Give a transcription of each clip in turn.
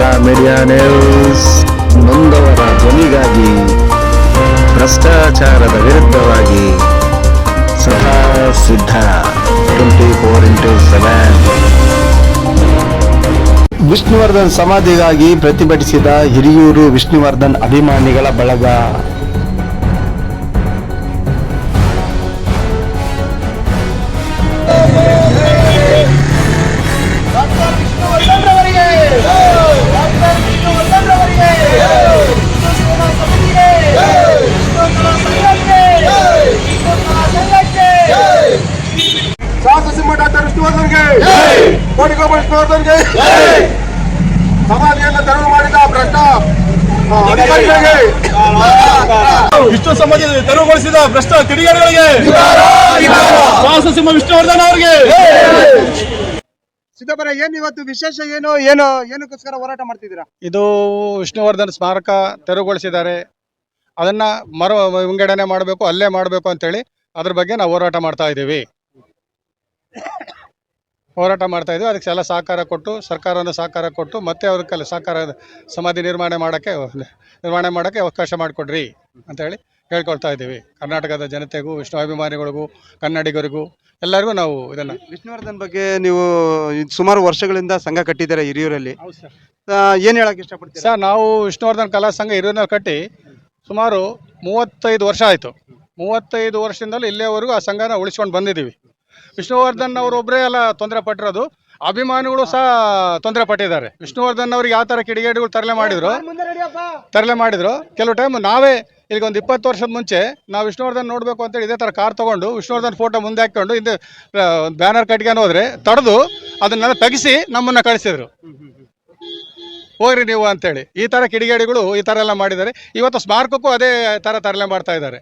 Karnataka media news ನೊಂದವರ ಧ್ವನಿಗಾಗಿ, ಭ್ರಷ್ಟಾಚಾರದ ವಿರುದ್ಧವಾಗಿ ಸದಾ ಸಿದ್ಧ. Twenty four into seven Vishnuvardhan ಸಮಾಧಿಗಾಗಿ ಪ್ರತಿಭಟಿಸಿದ ಹಿರಿಯೂರು ವಿಷ್ಣುವರ್ಧನ್ ಅಭಿಮಾನಿಗಳ ಬಳಗ. ವಿಷ್ಣು ಸಮಾಜ ತೆರವುಗೊಳಿಸಿದ ಭ್ರಷ್ಟ ಕಿಡಿಗೇಡಿಗಳಿಗೆ ವಾಸಸಿಂಹ ವಿಷ್ಣುವರ್ಧನ್ ಅವರಿಗೆ. ಸಿದ್ದಪ್ಪರ ಏನ್ ಇವತ್ತು ವಿಶೇಷ ಏನು ಏನು ಏನಕ್ಕೋಸ್ಕರ ಹೋರಾಟ ಮಾಡ್ತಿದ್ದೀರಾ? ಇದು ವಿಷ್ಣುವರ್ಧನ್ ಸ್ಮಾರಕ ತೆರವುಗೊಳಿಸಿದ್ದಾರೆ. ಅದನ್ನ ಮರು ವಿಂಗಡಣೆ ಮಾಡಬೇಕು ಅಲ್ಲೇ ಮಾಡಬೇಕು ಅಂತೇಳಿ ಅದ್ರ ಬಗ್ಗೆ ನಾವು ಹೋರಾಟ ಮಾಡ್ತಾ ಇದ್ದೀವಿ. ಹೋರಾಟ ಮಾಡ್ತಾ ಇದ್ದೀವಿ. ಅದಕ್ಕೆ ಎಲ್ಲ ಸಹಕಾರ ಕೊಟ್ಟು ಸರ್ಕಾರವನ್ನು ಸಹಕಾರ ಕೊಟ್ಟು ಮತ್ತೆ ಅವ್ರ ಸಹಕಾರ ಸಮಾಧಿ ನಿರ್ಮಾಣ ಮಾಡೋಕ್ಕೆ ನಿರ್ಮಾಣ ಮಾಡೋಕ್ಕೆ ಅವಕಾಶ ಮಾಡಿಕೊಡ್ರಿ. ಅಂತೇಳಿ ಹೇಳ್ಕೊಳ್ತಾ ಇದ್ದೀವಿ. ಕರ್ನಾಟಕದ ಜನತೆಗೂ ವಿಷ್ಣು ಅಭಿಮಾನಿಗಳಿಗೂ ಕನ್ನಡಿಗರಿಗೂ ಎಲ್ಲರಿಗೂ ನಾವು ಇದನ್ನು ವಿಷ್ಣುವರ್ಧನ್ ಬಗ್ಗೆ ನೀವು ಇದ್ ಸುಮಾರು ವರ್ಷಗಳಿಂದ ಸಂಘ ಕಟ್ಟಿದ್ದೀರಾ ಹಿರಿಯೂರಲ್ಲಿ? ಏನು ಏನ್ ಹೇಳಕ್ ಇಷ್ಟಪಡ್ತೀರಾ? ಸರ್ ನಾವು ವಿಷ್ಣುವರ್ಧನ್ ಕಲಾ ಸಂಘ ಹಿರಿಯೂರಿನಲ್ಲಿ ಕಟ್ಟಿ ಸುಮಾರು ಮೂವತ್ತೈದು ವರ್ಷ ಆಯಿತು. ಮೂವತ್ತೈದು ವರ್ಷದಿಂದಲೂ ಇಲ್ಲಿಯವರೆಗೂ ಆ ಸಂಘನ ಉಳಿಸ್ಕೊಂಡು ಬಂದಿದ್ದೀವಿ. ವಿಷ್ಣುವರ್ಧನ್ ಅವರೊಬ್ಬರೇ ಎಲ್ಲ ತೊಂದರೆ ಪಟ್ಟಿರೋದು. ಅಭಿಮಾನಿಗಳು ಸಹ ತೊಂದರೆ ಪಟ್ಟಿದ್ದಾರೆ. ವಿಷ್ಣುವರ್ಧನ್ ಅವ್ರಿಗೆ ಯಾವ ಥರ ಕಿಡಿಗೇಡಿಗಳು ತರಲೆ ಮಾಡಿದ್ರು? ತರಲೆ ಮಾಡಿದ್ರು. ಕೆಲವು ಟೈಮ್ ನಾವೇ ಈಗ ಒಂದು ಇಪ್ಪತ್ತು ವರ್ಷದ ಮುಂಚೆ ನಾವು ವಿಷ್ಣುವರ್ಧನ್ ನೋಡಬೇಕು ಅಂತೇಳಿ ಇದೇ ಥರ ಕಾರ್ ತೊಗೊಂಡು ವಿಷ್ಣುವರ್ಧನ್ ಫೋಟೋ ಮುಂದೆ ಹಾಕ್ಕೊಂಡು ಹಿಂದೆ ಬ್ಯಾನರ್ ಕಟ್ಕೊಂಡು ಹೋದ್ರೆ ತಡೆದು ಅದನ್ನೆಲ್ಲ ತೆಗಿಸಿ ನಮ್ಮನ್ನು ಕಳಿಸಿದ್ರು. ಹೋಗ್ರಿ ನೀವು ಅಂತೇಳಿ ಈ ಥರ ಕಿಡಿಗೇಡಿಗಳು ಈ ಥರ ಎಲ್ಲ ಮಾಡಿದ್ದಾರೆ. ಇವತ್ತು ಸ್ಮಾರಕಕ್ಕೂ ಅದೇ ಥರ ತರಲೆ ಮಾಡ್ತಾ ಇದ್ದಾರೆ.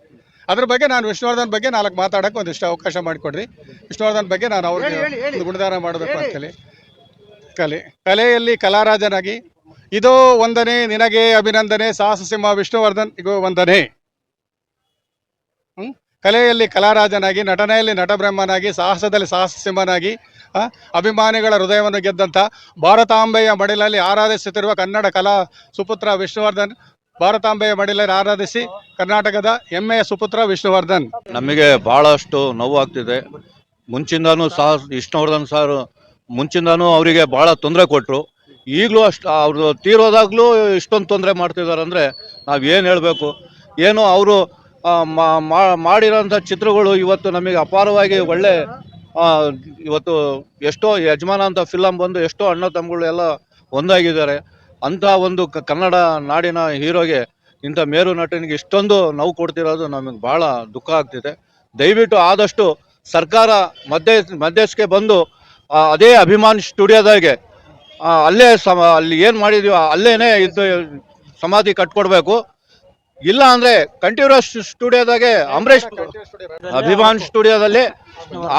ಅದ್ರ ಬಗ್ಗೆ ನಾನು ವಿಷ್ಣುವರ್ಧನ್ ಬಗ್ಗೆ ನಾಲ್ಕು ಮಾತಾಡಕ್ ಒಂದಿಷ್ಟು ಅವಕಾಶ ಮಾಡಿಕೊಡ್ರಿ. ವಿಷ್ಣುವರ್ಧನ್ ಬಗ್ಗೆ ನಾನು ಅವ್ರಿಗೆ ಗುಣದಾನ ಮಾಡಬೇಕು ಅಂತೇಳಿ ಕಲೆ ಕಲೆಯಲ್ಲಿ ಕಲಾರಾಜನಾಗಿ ಇದು ವಂದನೆ ನಿನಗೆ ಅಭಿನಂದನೆ ಸಾಹಸ ಸಿಂಹ ವಿಷ್ಣುವರ್ಧನ್ ಇಗೋ ವಂದನೆ? ಕಲೆಯಲ್ಲಿ ಕಲಾರಾಜನಾಗಿ ನಟನೆಯಲ್ಲಿ ನಟಬ್ರಹ್ಮನಾಗಿ ಸಾಹಸದಲ್ಲಿ ಸಾಹಸ ಸಿಂಹನಾಗಿ ಅಭಿಮಾನಿಗಳ ಹೃದಯವನ್ನು ಗೆದ್ದಂಥ ಭಾರತಾಂಬೆಯ ಮಡಿಲಲ್ಲಿ ಆರಾಧಿಸುತ್ತಿರುವ ಕನ್ನಡ ಕಲಾ ಸುಪುತ್ರ ವಿಷ್ಣುವರ್ಧನ್ ಭಾರತಾಂಬೆಯ ಮಡಿಲಲ್ಲಿ ಆರಾಧಿಸಿ ಕರ್ನಾಟಕದ ಹೆಮ್ಮೆಯ ಸುಪುತ್ರ ವಿಷ್ಣುವರ್ಧನ್. ನಮಗೆ ಬಹಳಷ್ಟು ನೋವಾಗ್ತಿದೆ ಮುಂಚಿಂದಾನು ಸಹ ವಿಷ್ಣುವರ್ಧನ್ ಸರ್ ಮುಂಚಿಂದಾನು ಅವರಿಗೆ ಬಹಳ ತೊಂದರೆ ಕೊಟ್ಟರು ಈಗಲೂ ಅಷ್ಟು ಅವ್ರದ್ದು ತೀರೋದಾಗಲೂ ಇಷ್ಟೊಂದು ತೊಂದರೆ ಮಾಡ್ತಿದ್ದಾರೆ ಅಂದರೆ ನಾವು ಏನು ಹೇಳಬೇಕು? ಏನು ಅವರು ಮಾಡಿರೋಂಥ ಚಿತ್ರಗಳು ಇವತ್ತು ನಮಗೆ ಅಪಾರವಾಗಿ ಒಳ್ಳೆ ಇವತ್ತು ಎಷ್ಟೋ ಯಜಮಾನ ಅಂತ ಫಿಲಮ್ ಬಂದು ಎಷ್ಟೋ ಅಣ್ಣ ತಮ್ಮಗಳು ಎಲ್ಲ ಒಂದಾಗಿದ್ದಾರೆ. ಅಂಥ ಒಂದು ಕನ್ನಡ ನಾಡಿನ ಹೀರೋಗೆ ಇಂಥ ಮೇರು ನಟನಿಗೆ ಇಷ್ಟೊಂದು ನೋವು ಕೊಡ್ತಿರೋದು ನಮಗೆ ಭಾಳ ದುಃಖ ಆಗ್ತಿದೆ. ದಯವಿಟ್ಟು ಆದಷ್ಟು ಸರ್ಕಾರ ಮಧ್ಯ ಮಧ್ಯಕ್ಕೆ ಬಂದು ಅದೇ ಅಭಿಮಾನ್ ಸ್ಟುಡಿಯೋದಾಗೆ ಅಲ್ಲೇ ಸಮ, ಅಲ್ಲಿ ಏನು ಮಾಡಿದೀವೋ ಅಲ್ಲೇ ಇದು ಸಮಾಧಿ ಕಟ್ಕೊಡ್ಬೇಕು. ಇಲ್ಲ ಅಂದ್ರೆ ಕಂಟಿನ್ಯೂಸ್ ಸ್ಟುಡಿಯೋದಾಗೆ ಅಂಬರೀಷ್ ಅಭಿಮಾನ್ ಸ್ಟುಡಿಯೋದಲ್ಲಿ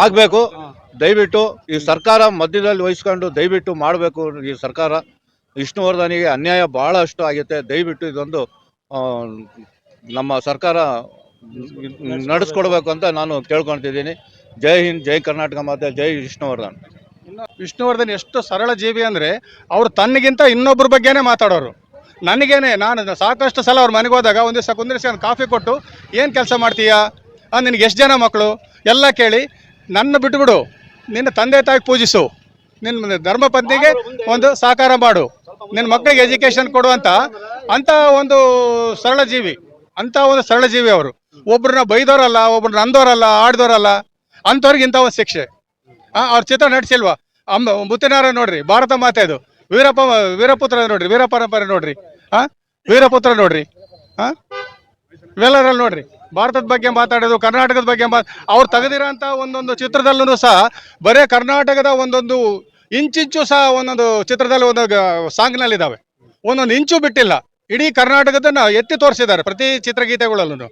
ಆಗಬೇಕು. ದಯವಿಟ್ಟು ಈ ಸರ್ಕಾರ ಮಧ್ಯದಲ್ಲಿ ವಹಿಸ್ಕೊಂಡು ದಯವಿಟ್ಟು ಮಾಡಬೇಕು ಈ ಸರ್ಕಾರ. ವಿಷ್ಣುವರ್ಧನಿಗೆ ಅನ್ಯಾಯ ಬಹಳಷ್ಟು ಆಗುತ್ತೆ. ದಯವಿಟ್ಟು ಇದೊಂದು ನಮ್ಮ ಸರ್ಕಾರ ನಡೆಸ್ಕೊಡ್ಬೇಕು ಅಂತ ನಾನು ಕೇಳ್ಕೊಳ್ತಿದ್ದೀನಿ. ಜೈ ಹಿಂದ್ ಜೈ ಕರ್ನಾಟಕ ಮಾತೆ ಜೈ ವಿಷ್ಣುವರ್ಧನ್. ವಿಷ್ಣುವರ್ಧನ್ ಎಷ್ಟು ಸರಳ ಜೀವಿ ಅಂದರೆ ಅವರು ತನ್ನಗಿಂತ ಇನ್ನೊಬ್ಬರ ಬಗ್ಗೆನೇ ಮಾತಾಡೋರು. ನನಗೇನೆ ನಾನು ಸಾಕಷ್ಟು ಸಲ ಅವ್ರ ಮನೆಗೆ ಹೋದಾಗ ಒಂದು ದಿವಸ ಕುಂದಿರಿಸಿ ಒಂದು ಕಾಫಿ ಕೊಟ್ಟು ಏನು ಕೆಲಸ ಮಾಡ್ತೀಯಾ? ಅದು ನಿನಗೆ ಎಷ್ಟು ಜನ ಮಕ್ಕಳು ಎಲ್ಲ ಕೇಳಿ ನನ್ನ ಬಿಟ್ಬಿಡು. ನಿನ್ನ ತಂದೆ ತಾಯಿ ಪೂಜಿಸು. ನಿನ್ನ ಧರ್ಮಪತ್ನಿಗೆ ಒಂದು ಸಹಕಾರ ಮಾಡು. ನಿನ್ನ ಮಕ್ಕಳಿಗೆ ಎಜುಕೇಶನ್ ಕೊಡುವಂತ ಅಂತ ಅಂತ ಒಂದು ಸರಳ ಜೀವಿ ಅಂತ ಒಂದು ಸರಳ ಜೀವಿ ಅವರು. ಒಬ್ರನ್ನ ಬೈದೋರಲ್ಲ, ಒಬ್ರನ್ನ ಅಂದೋರಲ್ಲ ಆಡ್ದೋರಲ್ಲ, ಅಂಥವ್ರಿಗೆ ಇಂಥ ಒಂದು ಶಿಕ್ಷೆ. ಅವ್ರ ಚಿತ್ರ ನಡೆಸಿಲ್ವಾ? ಅಂಬ ಮುತ್ತಿನಾರ ನೋಡ್ರಿ, ಭಾರತ ಮಾತೆ ಅದು. ವೀರಪ್ಪ, ವೀರಪುತ್ರ ನೋಡ್ರಿ, ವೀರ ಪರಂಪರೆ ನೋಡ್ರಿ. ಹಾ ವೀರಪುತ್ರ ನೋಡ್ರಿ. ಹಾ ಇವೆಲ್ಲರಲ್ಲಿ ನೋಡ್ರಿ. ಭಾರತದ ಬಗ್ಗೆ ಮಾತಾಡೋದು, ಕರ್ನಾಟಕದ ಬಗ್ಗೆ ಮಾತು ಅವ್ರು ತೆಗೆದಿರೋಂಥ ಒಂದೊಂದು ಚಿತ್ರದಲ್ಲೂ ಸಹ ಬರೇ ಕರ್ನಾಟಕದ ಒಂದೊಂದು ಇಂಚಿಂಚು ಸಹ ಒಂದೊಂದು ಚಿತ್ರದಲ್ಲಿ ಒಂದು ಸಾಂಗ್ನಲ್ಲಿ ಇದಾವೆ ಒಂದೊಂದು ಇಂಚು ಬಿಟ್ಟಿಲ್ಲ. ಇಡೀ ಕರ್ನಾಟಕದನ್ನ ಎತ್ತಿ ತೋರಿಸಿದ್ದಾರೆ ಪ್ರತಿ ಚಿತ್ರಗೀತೆಗಳಲ್ಲೂ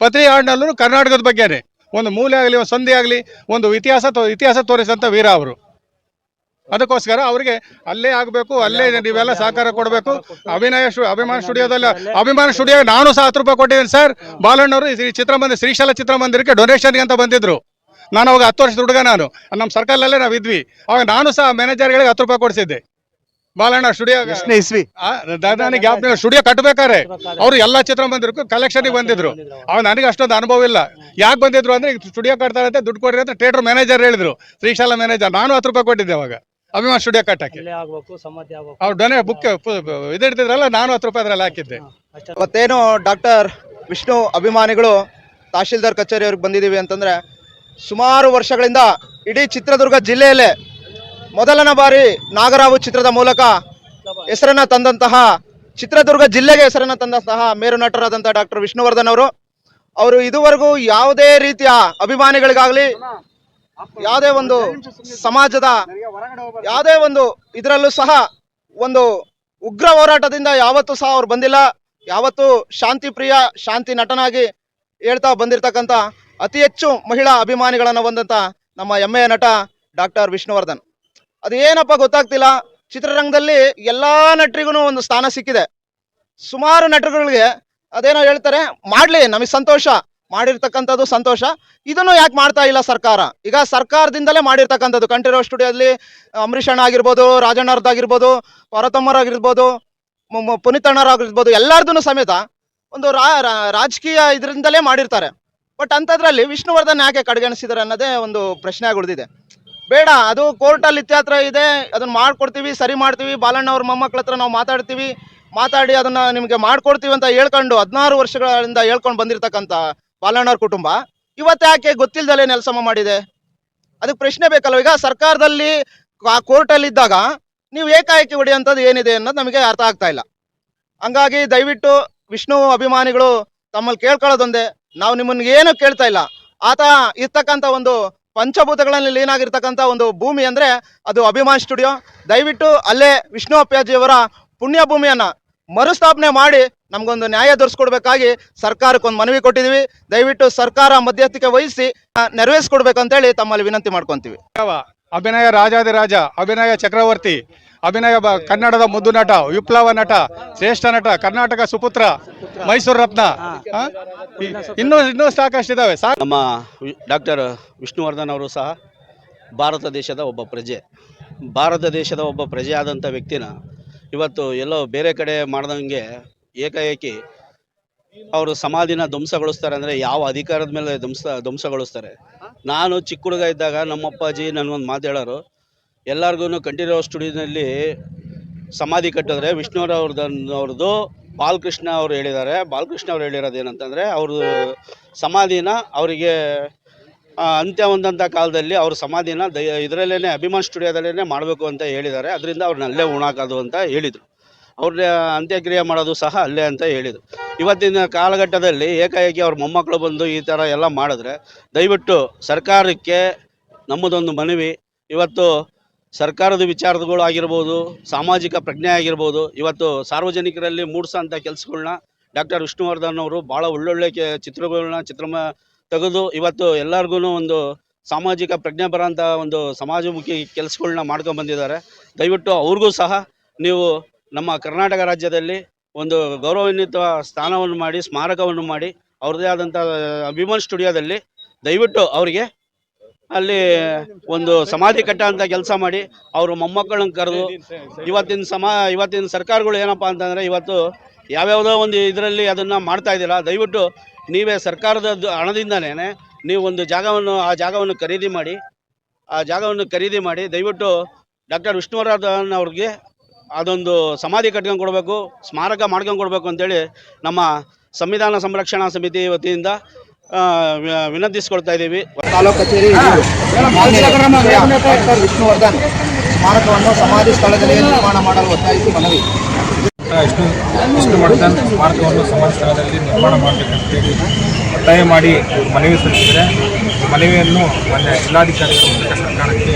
ಪ್ರತಿ ಹಾಡಿನಲ್ಲೂ ಕರ್ನಾಟಕದ ಬಗ್ಗೆನೇ. ಒಂದು ಮೂಲೆ ಆಗಲಿ, ಒಂದು ಸಂಧಿ ಆಗಲಿ, ಒಂದು ಇತಿಹಾಸ ತೋ, ಇತಿಹಾಸ ತೋರಿಸಿದಂಥ ವೀರ ಅವರು. ಅದಕ್ಕೋಸ್ಕರ ಅವರಿಗೆ ಅಲ್ಲೇ ಆಗಬೇಕು, ಅಲ್ಲೇ ನೀವೆಲ್ಲ ಸಹಕಾರ ಕೊಡಬೇಕು. ಅಭಿನಯ ಅಭಿಮಾನ ಸ್ಟುಡಿಯೋದಲ್ಲ, ಅಭಿಮಾನ ಸ್ಟುಡಿಯೋ ನಾನು ಸಹ ಹತ್ತು ರೂಪಾಯಿ ಕೊಟ್ಟಿದ್ದೀನಿ ಸರ್. ಬಾಲಣ್ಣವರು ಈ ಚಿತ್ರಮಂದಿರ ಶ್ರೀಶೈಲ ಚಿತ್ರಮಂದಿರಕ್ಕೆ ಡೊನೇಷನ್ಗೆ ಅಂತ ಬಂದಿದ್ರು. ನಾನು ಅವಾಗ ಹತ್ತು ವರ್ಷದ ಹುಡುಗ ನಾನು. ನಮ್ಮ ಸರ್ಕಲಲ್ಲೇ ನಾವು ಇದ್ವಿ. ಅವಾಗ ನಾನು ಸಹ ಮ್ಯಾನೇಜರ್ಗಳಿಗೆ ಹತ್ತು ರೂಪಾಯಿ ಕೊಡಿಸಿದ್ದೆ. ಬಾಲಣ್ಣ ಸ್ಟುಡಿಯೋ ಎಷ್ಟನೇ ಇಸ್ವಿ. ನನಗೆ ಗ್ಯಾಪ್ ಸ್ಟುಡಿಯೋ ಕಟ್ಟಬೇಕಾರೆ ಅವ್ರು ಎಲ್ಲಾ ಬಂದಿದ್ರು ಕಲೆಕ್ಷನ್ ಬಂದಿದ್ರು. ಅವಾಗ ನನಗೆ ಅಷ್ಟೊಂದು ಅನುಭವ ಇಲ್ಲ. ಯಾಕೆ ಬಂದಿದ್ರು ಅಂದ್ರೆ ಸ್ಟುಡಿಯೋ ಕಟ್ತಾರೆ ಅಂತ ದುಡ್ಡು ಕೊಡ್ರಿ ಅಂತ ಥಿಯೇಟರ್ ಮ್ಯಾನೇಜರ್ ಹೇಳಿದ್ರು. ಶ್ರೀಶಾಲ ಮ್ಯಾನೇಜರ್ ನಾನು ಹತ್ತು ರೂಪಾಯಿ ಕೊಟ್ಟಿದ್ದೆ ಅವಾಗ. ಅಭಿಮಾನ್ ಸ್ಟುಡಿಯೋ ಕಟ್ಟಕ್ಕೆ. ಇಲ್ಲೇ ಆಗ್ಬೇಕು ಸಮಾಧಿ ಆಗ್ಬೇಕು. ಅವ್ರು ಡೊನೆ ಬುಕ್ ಇದಿಡ್ತಿದ್ರಲ್ಲ ನಾನು ಹತ್ತು ರೂಪಾಯಿ ಅದ್ರಲ್ಲಿ ಹಾಕಿದ್ದೆ. ಮತ್ತೇನು ಡಾಕ್ಟರ್ ವಿಷ್ಣು ಅಭಿಮಾನಿಗಳು ತಹಶೀಲ್ದಾರ್ ಕಚೇರಿ ಅವ್ರಿಗೆ ಬಂದಿದ್ದೀವಿ ಅಂತಂದ್ರೆ ಸುಮಾರು ವರ್ಷಗಳಿಂದ ಇಡೀ ಚಿತ್ರದುರ್ಗ ಜಿಲ್ಲೆಯಲ್ಲೇ ಮೊದಲನ ಬಾರಿ ನಾಗರಾವು ಚಿತ್ರದ ಮೂಲಕ ಹೆಸರನ್ನ ತಂದಂತಹ, ಚಿತ್ರದುರ್ಗ ಜಿಲ್ಲೆಗೆ ಹೆಸರನ್ನ ತಂದಂತಹ ಮೇರು ನಟರಾದಂತಹ ಡಾಕ್ಟರ್ ವಿಷ್ಣುವರ್ಧನ್ ಅವರು. ಅವರು ಇದುವರೆಗೂ ಯಾವುದೇ ರೀತಿಯ ಅಭಿಮಾನಿಗಳಿಗಾಗಲಿ, ಯಾವುದೇ ಒಂದು ಸಮಾಜದ ಯಾವುದೇ ಒಂದು ಇದರಲ್ಲೂ ಸಹ ಒಂದು ಉಗ್ರ ಹೋರಾಟದಿಂದ ಯಾವತ್ತೂ ಸಹ ಅವ್ರು ಬಂದಿಲ್ಲ. ಯಾವತ್ತೂ ಶಾಂತಿ ಪ್ರಿಯ ಶಾಂತಿ ನಟನಾಗಿ ಹೇಳ್ತಾ ಬಂದಿರತಕ್ಕಂಥ ಅತಿ ಹೆಚ್ಚು ಮಹಿಳಾ ಅಭಿಮಾನಿಗಳನ್ನು ಹೊಂದಂತ ನಮ್ಮ ಹೆಮ್ಮೆಯ ನಟ ಡಾಕ್ಟರ್ ವಿಷ್ಣುವರ್ಧನ್. ಅದು ಏನಪ್ಪ ಗೊತ್ತಾಗ್ತಿಲ್ಲ, ಚಿತ್ರರಂಗದಲ್ಲಿ ಎಲ್ಲ ನಟರಿಗೂ ಒಂದು ಸ್ಥಾನ ಸಿಕ್ಕಿದೆ. ಸುಮಾರು ನಟರುಗಳಿಗೆ ಅದೇನೋ ಹೇಳ್ತಾರೆ, ಮಾಡಲಿ, ನಮಗೆ ಸಂತೋಷ, ಮಾಡಿರ್ತಕ್ಕಂಥದ್ದು ಸಂತೋಷ. ಇದನ್ನು ಯಾಕೆ ಮಾಡ್ತಾ ಇಲ್ಲ ಸರ್ಕಾರ? ಈಗ ಸರ್ಕಾರದಿಂದಲೇ ಮಾಡಿರ್ತಕ್ಕಂಥದ್ದು. ಕಂಠೀರೋ ಸ್ಟುಡಿಯೋದಲ್ಲಿ ಅಂಬರೀಷ್ ಅಣ್ಣ ಆಗಿರ್ಬೋದು ರಾಜಣ್ಣವ್ರದ್ದು ಆಗಿರ್ಬೋದು ಪರತಮ್ಮರಾಗಿರ್ಬೋದು ಪುನೀತ್ ಅಣ್ಣರಾಗಿರ್ಬೋದು ಎಲ್ಲಾರ್ದು ಸಮೇತ ಒಂದು ರಾಜಕೀಯ ಇದರಿಂದಲೇ ಮಾಡಿರ್ತಾರೆ. ಬಟ್ ಅಂಥದ್ರಲ್ಲಿ ವಿಷ್ಣುವರ್ಧನ್ ಯಾಕೆ ಕಡೆಗಣಿಸಿದ್ದಾರೆ ಅನ್ನೋದೇ ಒಂದು ಪ್ರಶ್ನೆ ಆಗುಳಿದಿದೆ ಬೇಡ, ಅದು ಕೋರ್ಟಲ್ಲಿ ಇತ್ಯಾತ್ರ ಇದೆ, ಅದನ್ನ ಮಾಡ್ಕೊಡ್ತೀವಿ, ಸರಿ ಮಾಡ್ತೀವಿ, ಬಾಲಣ್ಣ ಅವ್ರ ಮೊಮ್ಮಕ್ಳ ಹತ್ರ ನಾವು ಮಾತಾಡ್ತೀವಿ, ಮಾತಾಡಿ ಅದನ್ನ ನಿಮಗೆ ಮಾಡ್ಕೊಡ್ತೀವಿ ಅಂತ ಹೇಳ್ಕೊಂಡು ಹದಿನಾರು ವರ್ಷಗಳಿಂದ ಹೇಳ್ಕೊಂಡು ಬಂದಿರತಕ್ಕಂಥ ಬಾಲಣ್ಣವ್ರ ಕುಟುಂಬ, ಇವತ್ತು ಯಾಕೆ ಗೊತ್ತಿಲ್ಲದಲ್ಲೇ ನೆಲಸಮ ಮಾಡಿದೆ? ಅದಕ್ಕೆ ಪ್ರಶ್ನೆ ಬೇಕಲ್ವ? ಈಗ ಸರ್ಕಾರದಲ್ಲಿ ಆ ಕೋರ್ಟಲ್ಲಿದ್ದಾಗ ನೀವು ಏಕಾಏಕಿ ಹೊಡೆಯುವಂಥದ್ದು ಏನಿದೆ ಅನ್ನೋದು ನಮಗೆ ಅರ್ಥ ಆಗ್ತಾ ಇಲ್ಲ. ಹಂಗಾಗಿ ದಯವಿಟ್ಟು ವಿಷ್ಣು ಅಭಿಮಾನಿಗಳು ತಮ್ಮಲ್ಲಿ ಕೇಳ್ಕೊಳ್ಳೋದೊಂದೇ. ನಾವು ನಿಮ್ಮನ್ನ ಏನು ಕೇಳ್ತಾ ಇಲ್ಲ. ಆತ ಇರ್ತಕ್ಕಂಥ ಒಂದು ಪಂಚಭೂತಗಳಲ್ಲಿ ಲೀನಾಗಿರ್ತಕ್ಕಂಥ ಒಂದು ಭೂಮಿ ಅಂದ್ರೆ ಅದು ಅಭಿಮಾನ್ ಸ್ಟುಡಿಯೋ. ದಯವಿಟ್ಟು ಅಲ್ಲೇ ವಿಷ್ಣು ಅಪ್ಪಾಜಿಯವರ ಪುಣ್ಯ ಭೂಮಿಯನ್ನ ಮರುಸ್ಥಾಪನೆ ಮಾಡಿ ನಮ್ಗೊಂದು ನ್ಯಾಯ ದೊರೆಸ್ಕೊಡ್ಬೇಕಾಗಿ ಸರ್ಕಾರಕ್ಕೆ ಒಂದು ಮನವಿ ಕೊಟ್ಟಿದ್ದೀವಿ ದಯವಿಟ್ಟು ಸರ್ಕಾರ ಮಧ್ಯಸ್ಥಿಕೆ ವಹಿಸಿ ನೆರವೇರಿಸ್ಕೊಡ್ಬೇಕಂತೇಳಿ ತಮ್ಮಲ್ಲಿ ವಿನಂತಿ ಮಾಡ್ಕೊಂತೀವಿ. ಅಭಿನಯ ರಾಜಾದಿರಾಜ ಅಭಿನಯ ಚಕ್ರವರ್ತಿ ಅಭಿನಯ ಬ- ಕನ್ನಡದ ಮುದ್ದು ನಟ ವಿಪ್ಲವ ನಟ ಶ್ರೇಷ್ಠ ನಟ ಕರ್ನಾಟಕ ಸುಪುತ್ರ ಮೈಸೂರು ರತ್ನ. ಇನ್ನು ಇನ್ನೂ ಇನ್ನೂ ಸಾಕಷ್ಟಿದಾವೆ. ಸಾ ನಮ್ಮ ವಿ- ಡಾಕ್ಟರ್ ವಿಷ್ಣುವರ್ಧನ್ ಅವರು ಸಹ ಭಾರತ ದೇಶದ ಒಬ್ಬ ಪ್ರಜೆ. ಭಾರತ ದೇಶದ ಒಬ್ಬ ಪ್ರಜೆ ಆದಂಥ ವ್ಯಕ್ತಿನ ಇವತ್ತು ಎಲ್ಲೋ ಬೇರೆ ಕಡೆ ಮಾಡ್ದಂಗೆ ಏಕಾಏಕಿ ಅವರು ಸಮಾಧಿನ ಧ್ವಂಸಗೊಳಿಸ್ತಾರೆ ಅಂದರೆ ಯಾವ ಅಧಿಕಾರದ ಮೇಲೆ ಧ್ವಂಸ ಧ್ವಂಸಗೊಳಿಸ್ತಾರೆ? ನಾನು ಚಿಕ್ಕ ಹುಡುಗ ಇದ್ದಾಗ ನಮ್ಮ ಅಪ್ಪಾಜಿ ನನಗೊಂದು ಮಾತು ಹೇಳೋರು ಎಲ್ಲರಿಗೂ ಕಂಠೀರವ ಸ್ಟುಡಿಯೋನಲ್ಲಿ ಸಮಾಧಿ ಕಟ್ಟಿದ್ರೆ ವಿಷ್ಣುವರ್ಧನ್ ಅವ್ರದ್ದು ಬಾಲಕೃಷ್ಣ ಅವರು ಹೇಳಿದ್ದಾರೆ. ಬಾಲಕೃಷ್ಣ ಅವ್ರು ಹೇಳಿರೋದು ಏನಂತಂದರೆ ಅವರು ಸಮಾಧಿನ ಅವರಿಗೆ ಅಂತ್ಯ ಹೊಂದಂಥ ಕಾಲದಲ್ಲಿ ಅವ್ರ ಸಮಾಧಿನ ದ ಇದರಲ್ಲೇ ಅಭಿಮಾನ್ ಸ್ಟುಡಿಯೋದಲ್ಲೇ ಮಾಡಬೇಕು ಅಂತ ಹೇಳಿದ್ದಾರೆ. ಅದರಿಂದ ಅವ್ರನ್ನ ಅಲ್ಲೇ ಉಣಾಕೋದು ಅಂತ ಹೇಳಿದರು. ಅವ್ರನ್ನ ಅಂತ್ಯಕ್ರಿಯೆ ಮಾಡೋದು ಸಹ ಅಲ್ಲೇ ಅಂತ ಹೇಳಿದರು. ಇವತ್ತಿನ ಕಾಲಘಟ್ಟದಲ್ಲಿ ಏಕಾಏಕಿ ಅವ್ರ ಮೊಮ್ಮಕ್ಕಳು ಬಂದು ಈ ಥರ ಎಲ್ಲ ಮಾಡಿದ್ರೆ ದಯವಿಟ್ಟು ಸರ್ಕಾರಕ್ಕೆ ನಮ್ಮದೊಂದು ಮನವಿ. ಇವತ್ತು ಸರ್ಕಾರದ ವಿಚಾರಗಳು ಆಗಿರ್ಬೋದು, ಸಾಮಾಜಿಕ ಪ್ರಜ್ಞೆ ಆಗಿರ್ಬೋದು, ಇವತ್ತು ಸಾರ್ವಜನಿಕರಲ್ಲಿ ಮೂಡಿಸೋಂಥ ಕೆಲಸಗಳನ್ನ ಡಾಕ್ಟರ್ ವಿಷ್ಣುವರ್ಧನ್ ಅವರು ಭಾಳ ಒಳ್ಳೊಳ್ಳೆ ಕೆ, ಚಿತ್ರಗಳನ್ನ, ಚಿತ್ರಮ ತೆಗೆದು ಇವತ್ತು ಎಲ್ಲರಿಗೂ ಒಂದು ಸಾಮಾಜಿಕ ಪ್ರಜ್ಞೆ ಬರೋಂಥ ಒಂದು ಸಮಾಜಮುಖಿ ಕೆಲಸಗಳನ್ನ ಮಾಡ್ಕೊಂಡು ಬಂದಿದ್ದಾರೆ. ದಯವಿಟ್ಟು ಅವ್ರಿಗೂ ಸಹ ನೀವು ನಮ್ಮ ಕರ್ನಾಟಕ ರಾಜ್ಯದಲ್ಲಿ ಒಂದು ಗೌರವಾನ್ವಿತ ಸ್ಥಾನವನ್ನು ಮಾಡಿ, ಸ್ಮಾರಕವನ್ನು ಮಾಡಿ, ಅವ್ರದ್ದೇ ಆದಂಥ ಅಭಿಮಾನ್ ಸ್ಟುಡಿಯೋದಲ್ಲಿ ದಯವಿಟ್ಟು ಅವರಿಗೆ ಅಲ್ಲಿ ಒಂದು ಸಮಾಧಿ ಕಟ್ಟ ಅಂತ ಕೆಲಸ ಮಾಡಿ ಅವರು ಮೊಮ್ಮಕ್ಕಳನ್ನ ಕರೆದು ಇವತ್ತಿನ ಸಮಾ, ಇವತ್ತಿನ ಸರ್ಕಾರಗಳು ಏನಪ್ಪ ಅಂತಂದರೆ ಇವತ್ತು ಯಾವ್ಯಾವುದೋ ಒಂದು ಇದರಲ್ಲಿ ಅದನ್ನು ಮಾಡ್ತಾ ಇದ್ದೀರಾ? ದಯವಿಟ್ಟು ನೀವೇ ಸರ್ಕಾರದ ಹಣದಿಂದನೇ ನೀವು ಒಂದು ಜಾಗವನ್ನು, ಆ ಜಾಗವನ್ನು ಖರೀದಿ ಮಾಡಿ, ಆ ಜಾಗವನ್ನು ಖರೀದಿ ಮಾಡಿ ದಯವಿಟ್ಟು ಡಾಕ್ಟರ್ ವಿಷ್ಣುವರ್ಧನ್ ಅವ್ರಿಗೆ ಅದೊಂದು ಸಮಾಧಿ ಕಟ್ಕೊಂಡು ಕೊಡಬೇಕು, ಸ್ಮಾರಕ ಮಾಡ್ಕೊಂಡು ಕೊಡಬೇಕು ಅಂತೇಳಿ ನಮ್ಮ ಸಂವಿಧಾನ ಸಂರಕ್ಷಣಾ ಸಮಿತಿ ವತಿಯಿಂದ ವಿನಂತಿಸ್ಕೊಳ್ತಾ ಇದ್ದೀವಿ. ತಾಲೂಕು ಕಚೇರಿ ಡಾಕ್ಟರ್ ವಿಷ್ಣುವರ್ಧನ್ ಸ್ಮಾರಕವನ್ನು ಸಮಾಧಿ ಸ್ಥಳದಲ್ಲಿ ನಿರ್ಮಾಣ ಮಾಡಲು ಒತ್ತಾಯಿಸಿ ಮನವಿ. ವಿಷ್ಣು ವಿಷ್ಣುವರ್ಧನ್ ಸ್ಮಾರಕವನ್ನು ಸಮಾಜ ಸ್ಥಳದಲ್ಲಿ ನಿರ್ಮಾಣ ಮಾಡಬೇಕಂತೇಳಿ ಒತ್ತಾಯ ಮಾಡಿ ಮನವಿ ಸಲ್ಲಿಸಿದರೆ ಮನವಿಯನ್ನು ಮಾನ್ಯ ಜಿಲ್ಲಾಧಿಕಾರಿಗಳ ಮೂಲಕ ಸರ್ಕಾರಕ್ಕೆ.